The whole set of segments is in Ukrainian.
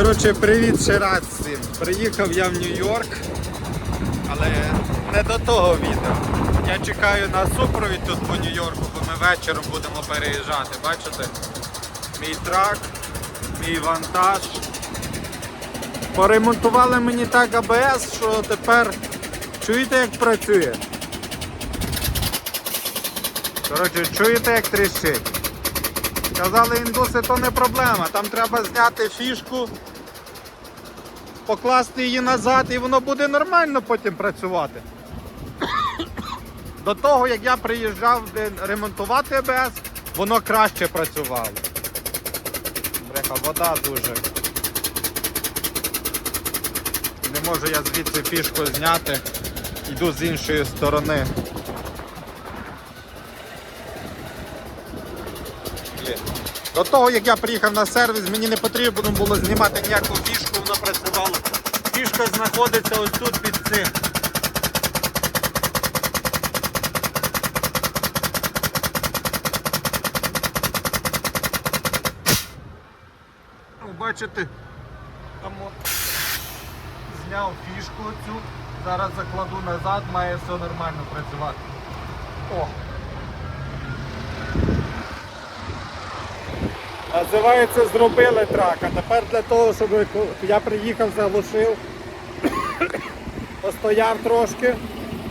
Коротше, привіт ще раз всім. Приїхав я в Нью-Йорк, але не до того відео. Я чекаю на супровід тут по Нью-Йорку, бо ми вечором будемо переїжджати. Бачите? Мій трак, мій вантаж. Поремонтували мені так АБС, що тепер чуєте як працює? Коротше, чуєте як тріщить? Казали індуси, то не проблема. Там треба зняти фішку, покласти її назад і воно буде нормально потім працювати. До того, як я приїжджав ремонтувати АБС, воно краще працювало. Бреха, вода дуже. Не можу я звідси фішку зняти. Йду з іншої сторони. До того, як я приїхав на сервіс, мені не потрібно було знімати ніяку фішку, воно працювало. Фішка знаходиться ось тут під цим. Ну, Бачите, там зняв фішку цю, зараз закладу назад, має все нормально працювати. О! Називається зробили трак. А тепер для того, щоб я приїхав, заглушив, постояв трошки.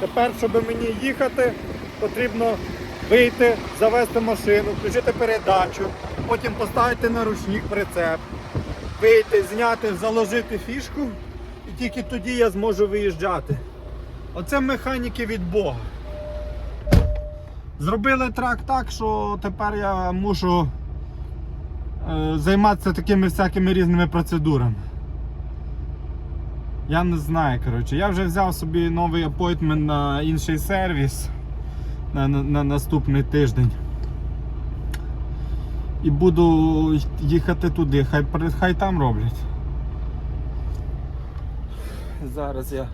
Тепер, щоб мені їхати, потрібно вийти, завести машину, включити передачу, потім поставити на ручник прицеп, вийти, зняти, заложити фішку і тільки тоді я зможу виїжджати. Оце механіки від Бога. Зробили трак так, що тепер я мушу е, займатися такими всякими різними процедурами. Я не знаю, коротше. Я вже взяв собі новий апойтмент на інший сервіс на, на, на наступний тиждень. І буду їхати туди, хай, хай там роблять. Зараз я.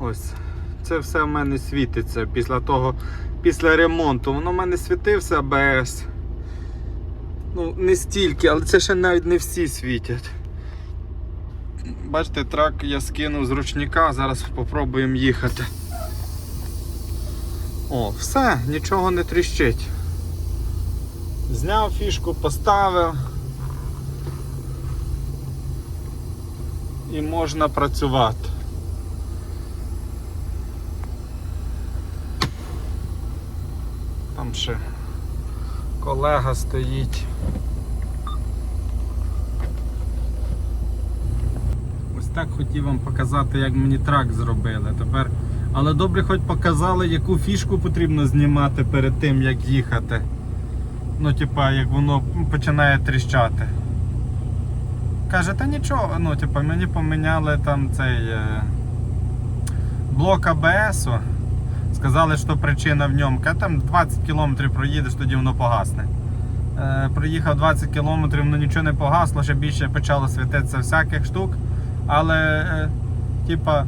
Ось. Це все в мене світиться після того, після ремонту. Воно в мене світився АБС. Ну, не стільки, але це ще навіть не всі світять. Бачите, трак я скинув з ручника, зараз спробуємо їхати. О, все, нічого не тріщить. Зняв фішку, поставив. І можна працювати. Там ще колега стоїть. Так хотів вам показати, як мені трак зробили. Тепер... Але добре хоч показали, яку фішку потрібно знімати перед тим, як їхати. Ну, типа, як воно починає тріщати. Каже, та нічого, ну, типа, мені поміняли там цей е... блок АБС. Сказали, що причина в ньому. Ка там 20 км проїдеш, тоді воно погасне. Е, проїхав 20 км, ну нічого не погасло, ще більше почало світитися всяких штук. Але, е, типа,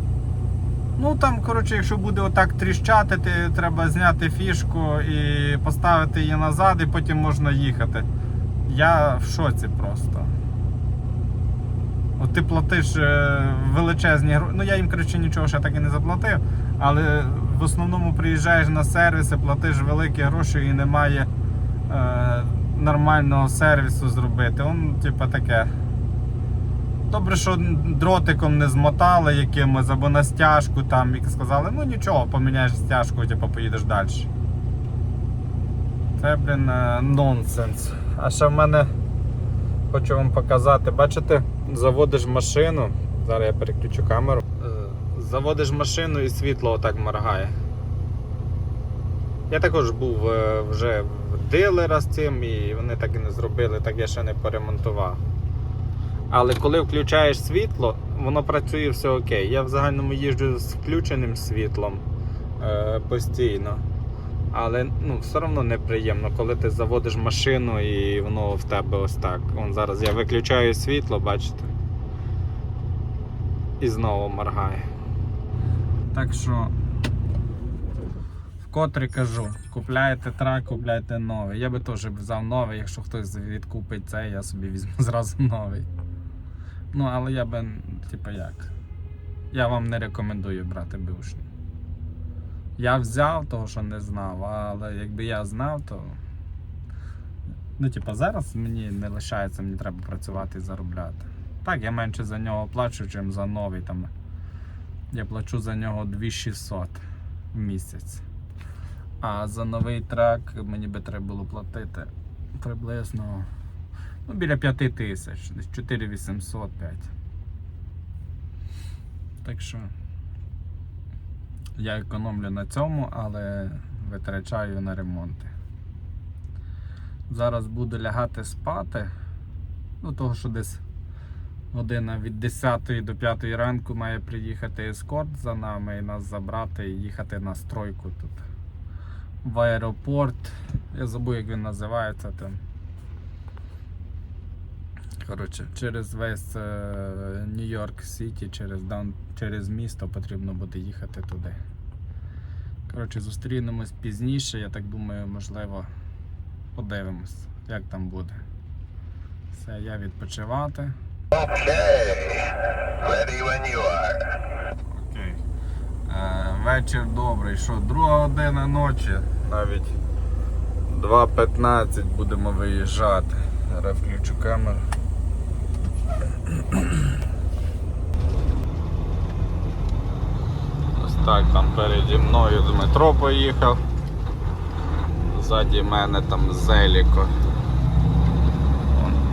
ну там, коротше, якщо буде отак тріщати, ти треба зняти фішку і поставити її назад, і потім можна їхати. Я в шоці просто. От ти платиш е, величезні гроші. Ну я їм коротше, нічого ще так і не заплатив, але в основному приїжджаєш на сервіси, платиш великі гроші і немає е, нормального сервісу зробити. Он, типа таке. Добре, що дротиком не змотали якимось або на стяжку там і сказали, ну нічого, поміняєш стяжку, типу, поїдеш далі. Це, блін, е, нонсенс. А ще в мене хочу вам показати, бачите, заводиш машину. Зараз я переключу камеру. Е, Заводиш машину і світло отак моргає. Я також був е, вже в дилера з цим і вони так і не зробили, так я ще не поремонтував. Але коли включаєш світло, воно працює все окей. Я в загальному їжджу з включеним світлом е, постійно. Але ну, все одно неприємно, коли ти заводиш машину і воно в тебе ось так. Вон зараз я виключаю світло, бачите? І знову моргає. Так що вкотре кажу, купляєте трак, купляйте новий. Я би теж взяв новий, якщо хтось відкупить цей, я собі візьму зразу новий. Ну, але я би, типу як. Я вам не рекомендую брати бушні. Я взяв того, що не знав, але якби я знав, то. Ну, типу, зараз мені не лишається, мені треба працювати і заробляти. Так, я менше за нього плачу, чим за новий там. Я плачу за нього 2600 в місяць. А за новий трак мені би треба було платити приблизно ну, біля 5 тисяч, десь 4800 5. Так що я економлю на цьому, але витрачаю на ремонти. Зараз буду лягати спати. Ну, того, що десь година від 10 до 5 ранку має приїхати ескорт за нами і нас забрати і їхати на стройку тут. В аеропорт. Я забув, як він називається там. Коротше, через весь е, Нью-Йорк Сіті, через, даун, через місто потрібно буде їхати туди. Коротше, зустрінемось пізніше, я так думаю, можливо, подивимось, як там буде. Все, я відпочивати. Okay. Ready when you are. Окей. Е, вечір добрий. Що, друга година ночі, навіть 2.15 будемо виїжджати. Зараз включу камеру. Ось так там переді мною Дмитро поїхав. Ззаді мене там Зеліко.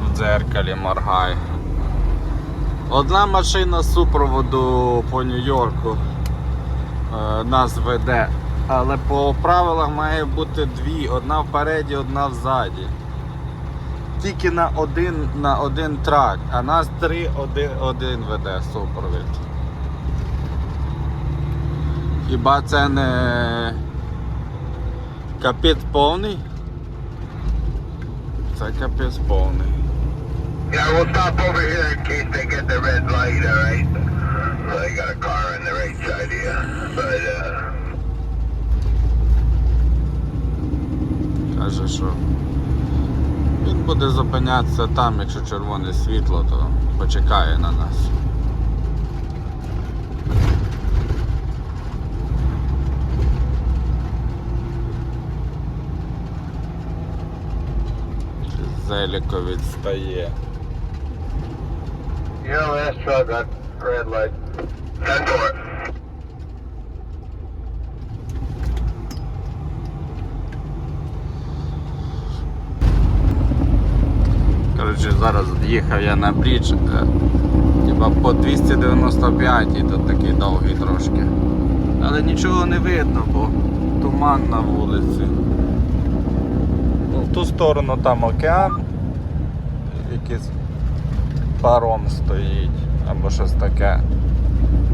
В дзеркалі моргає. Одна машина супроводу по Нью-Йорку е, нас веде, але по правилах має бути дві, одна впереді, одна взаді. Тільки на один, на один трак, а нас три один, один веде супровід. Хіба це не капець повний? Це капець повний. Yeah, we'll stop over here in case they get the red light, alright? Well, they got a car on the right side you. But, uh, Каже, що він буде зупинятися там, якщо червоне світло, то почекає на нас. Зеліко відстає. your last truck on red light. 10 for. Коротше, зараз їхав я на брідж, е, типа по 295 і тут такий довгий трошки. Але нічого не видно, бо туман на вулиці. Ну, в ту сторону там океан, якийсь паром стоїть або щось таке.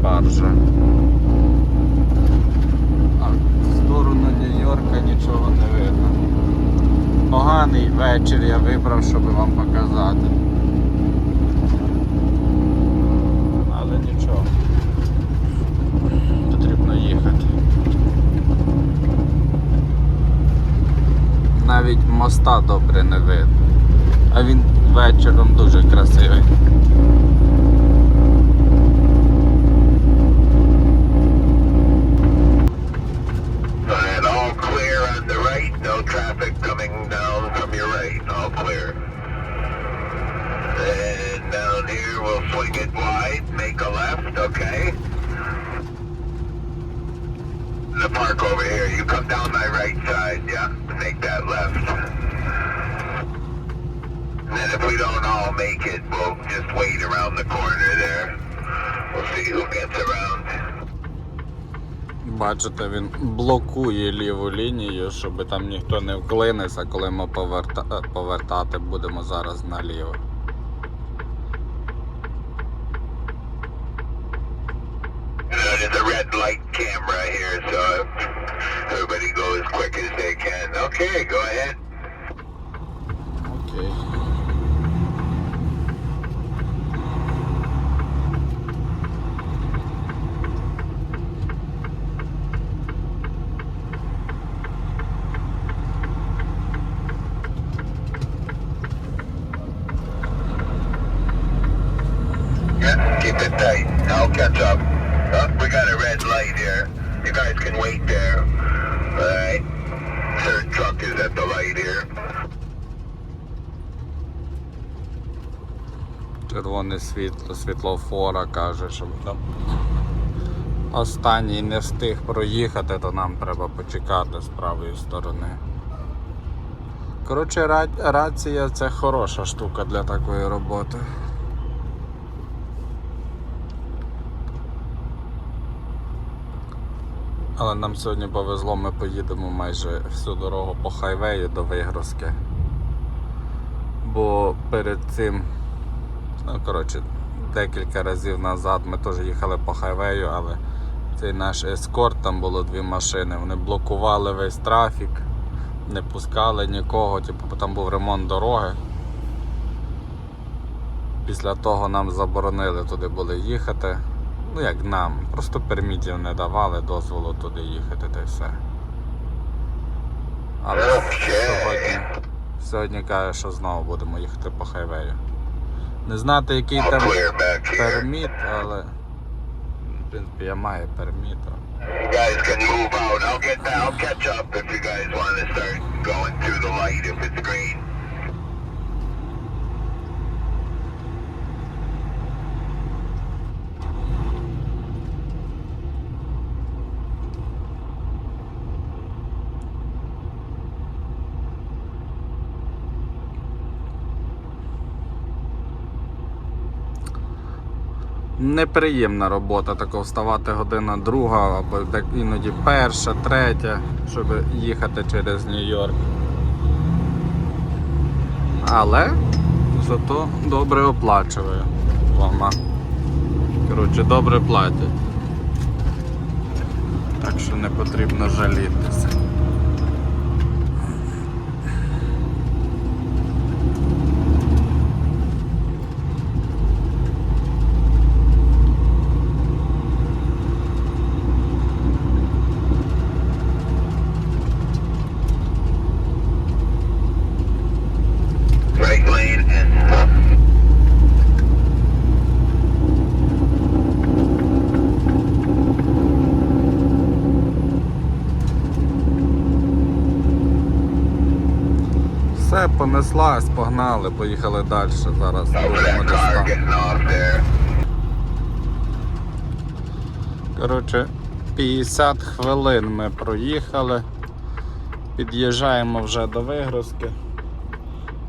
Баржа. А в сторону Нью-Йорка нічого не видно. Поганий вечір я вибрав, щоб вам показати. Але нічого. Потрібно їхати. Навіть моста добре не видно. А він вечором дуже красивий. And all clear on the right. No traffic coming down from your right. All clear. And down we'll swing wide. Make a left, okay? The park over here. You come down my right side, yeah? Make that left. Then if we don't all make it, we'll just wait around the corner there. We'll see who gets around. Бачите, він блокує ліву лінію, щоб там ніхто не вклинився, коли ми поверта... е, повертати будемо зараз наліво. camera here so everybody go as quick as they can. Okay, go ahead. Okay. catch up. We got a red light here. You guys can wait there. Alright. Third truck is at the light here. Червоне світло, світлофора каже, щоб там останній не встиг проїхати, то нам треба почекати з правої сторони. Коротше, рація це хороша штука для такої роботи. Але нам сьогодні повезло, ми поїдемо майже всю дорогу по хайвею до Вигрузки. Бо перед цим Ну, коротше, декілька разів назад ми теж їхали по хайвею, але цей наш ескорт, там було дві машини. Вони блокували весь трафік, не пускали нікого, типу, там був ремонт дороги. Після того нам заборонили туди були їхати. Ну як нам, просто пермітів не давали дозволу туди їхати та й все. Але сьогодні, сьогодні каже, що знову будемо їхати по хайвею. Не знати, який там перміт, але в принципі я маю перміт. You guys can move out. I'll get that. I'll catch up if you guys want to start going through the light if it's green. Неприємна робота, тако вставати година друга, або іноді перша, третя, щоб їхати через Нью-Йорк. Але зато добре оплачує вона. Коротше, добре платять. Так що не потрібно жалітися. Right lane. Все, понеслась, погнали, поїхали далі. Зараз. Коротше, 50 хвилин ми проїхали. Під'їжджаємо вже до вигрузки.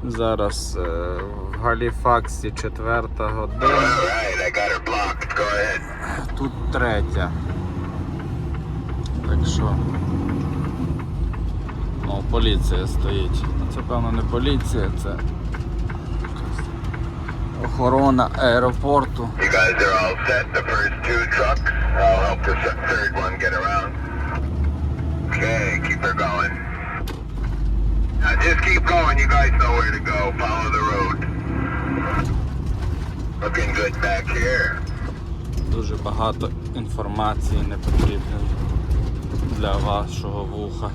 Зараз е, в Галіфаксі четверта година, тут третя. Так що. Ну, поліція стоїть. Ну, Це певно не поліція, це охорона аеропорту. Just keep going. You guys know where to go. Follow the road. Looking good back here. Дуже багато інформації не потрібно для вашого вуха.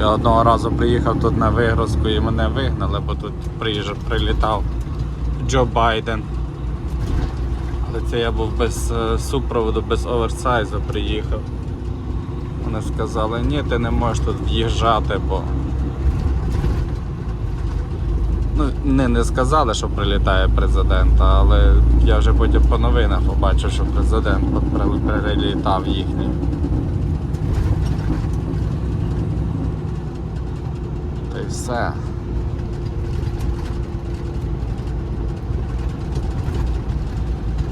Я одного разу приїхав тут на вигрузку і мене вигнали, бо тут приїжджав, прилітав Джо Байден. Але це я був без е, супроводу, без оверсайзу приїхав. Вони сказали, ні, ти не можеш тут в'їжджати, бо Ну, не, не сказали, що прилітає президент, але я вже потім по новинах побачив, що президент прилітав їхній. Та й все.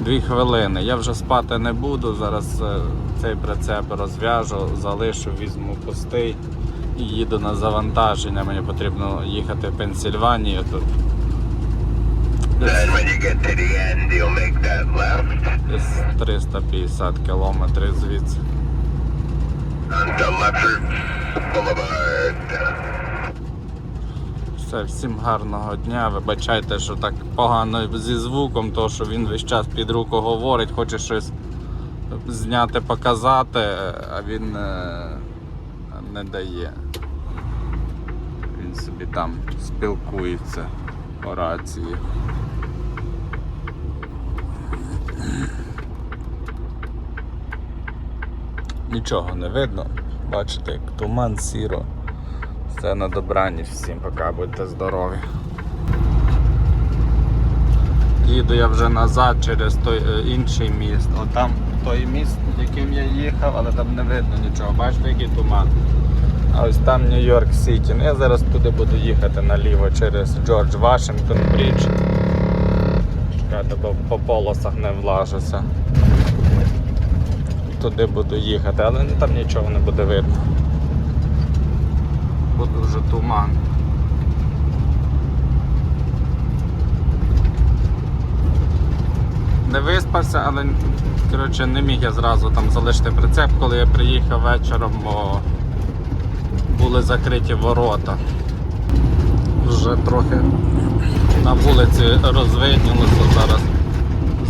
Дві хвилини. Я вже спати не буду. Зараз е, цей прицеп розв'яжу, залишу, візьму пустий і їду на завантаження. Мені потрібно їхати в Пенсільванію. Тут десь 350 кілометрів звідси. Boulevard. Все, всім гарного дня. Вибачайте, що так погано зі звуком, то що він весь час під руку говорить, хоче щось зняти, показати, а він е, не дає. він собі там спілкується по рації. Нічого не видно. Бачите, як туман сіро. Все на добраніч всім, поки будьте здорові. Їду я вже назад через той е, інший міст. От там той міст, яким я їхав, але там не видно нічого. Бачите, який туман. А ось там Нью-Йорк Сіті. Ну я зараз туди буду їхати наліво через Джордж Вашингтон Брідж. Чекайте, бо по полосах не влажуся. Туди буду їхати, але там нічого не буде видно. Бо дуже туман. Не виспався, але коротше, не міг я зразу там залишити прицеп, коли я приїхав вечором, бо були закриті ворота. Вже трохи на вулиці розвиднілося, зараз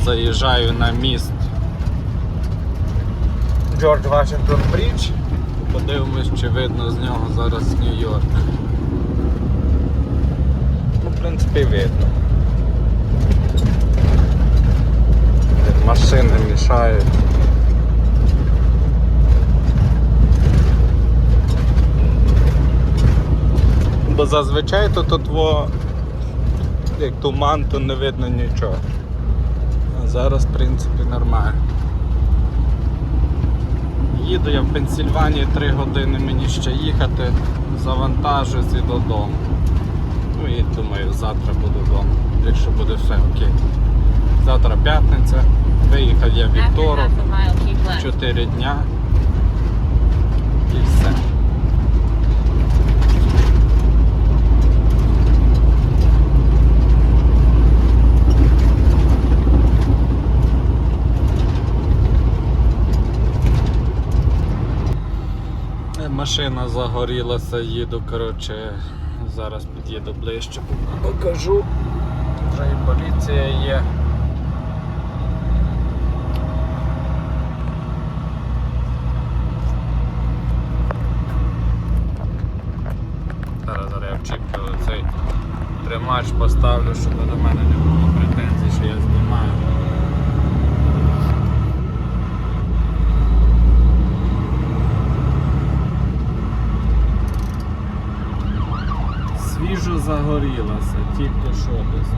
заїжджаю на міст Джордж Вашингтон Брідж. Подивимось, чи видно з нього зараз Нью-Йорк. Ну, в принципі, видно. Машини мішають. Бо зазвичай тут во, як туман, то не видно нічого. А зараз, в принципі, нормально. Їду я в Пенсільванії 3 години мені ще їхати, завантажуюсь і додому. Ну і думаю, завтра буду вдома, якщо буде все окей. Завтра п'ятниця, виїхав я вівторок, half a mile, keep left. 4 дня і все. Е, Машина загорілася, їду, коротше, зараз під'їду ближче, покажу. Вже і поліція є. Зараз зараз я вчіпкаю цей тримач поставлю, щоб до мене не було претензій, що я знімаю. Свіжо загорілося, тільки що десь.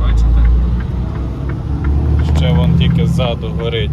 Бачите? Ще вон тільки ззаду горить.